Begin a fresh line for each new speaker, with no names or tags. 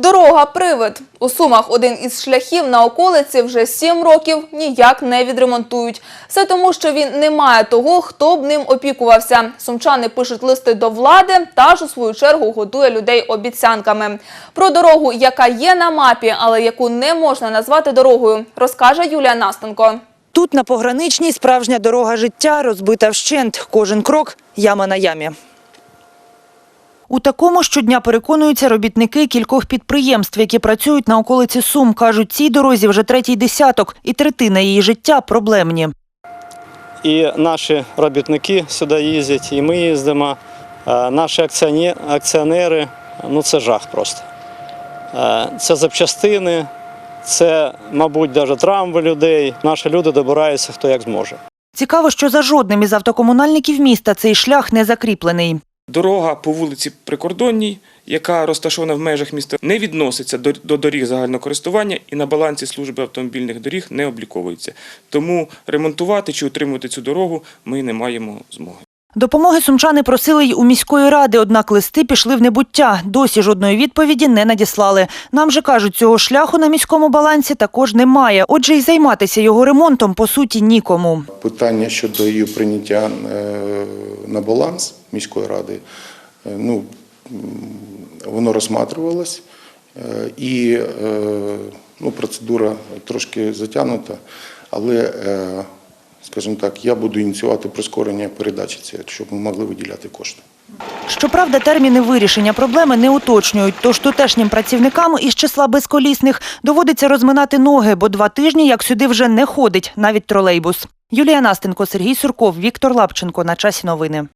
Дорога привид. У Сумах один із шляхів на околиці вже сім років ніяк не відремонтують. Все тому, що він не має того, хто б ним опікувався. Сумчани пишуть листи до влади та ж у свою чергу годує людей обіцянками. Про дорогу, яка є на мапі, але яку не можна назвати дорогою, розкаже Юлія Настенко.
Тут на пограничній справжня дорога життя розбита вщент. Кожен крок – яма на ямі. У такому щодня переконуються робітники кількох підприємств, які працюють на околиці Сум. Кажуть, цій дорозі вже третій десяток, і третина її життя проблемні.
І наші робітники сюди їздять, і ми їздимо. Е, Наші акціонери ну це жах просто. Е, Це запчастини, це, мабуть, навіть травми людей. Наші люди добираються хто як зможе.
Цікаво, що за жодним із автокомунальників міста цей шлях не закріплений.
Дорога по вулиці Прикордонній, яка розташована в межах міста, не відноситься до, до доріг загального користування і на балансі служби автомобільних доріг не обліковується. Тому ремонтувати чи утримувати цю дорогу ми не маємо змоги.
Допомоги сумчани просили й у міської ради, однак листи пішли в небуття. Досі жодної відповіді не надіслали. Нам же кажуть, цього шляху на міському балансі також немає. Отже, й займатися його ремонтом по суті нікому.
Питання щодо її прийняття е, на баланс міської ради, е, ну, воно розсматривалось, е, і е, ну, процедура трошки затягнута, але, скажімо так, я буду ініціювати прискорення передачі цієї, щоб ми могли виділяти кошти.
Щоправда, терміни вирішення проблеми не уточнюють, тож тутешнім працівникам із числа безколісних доводиться розминати ноги, бо два тижні як сюди вже не ходить навіть тролейбус. Юлія Настенко, Сергій Сурков, Віктор Лапченко. На часі новини.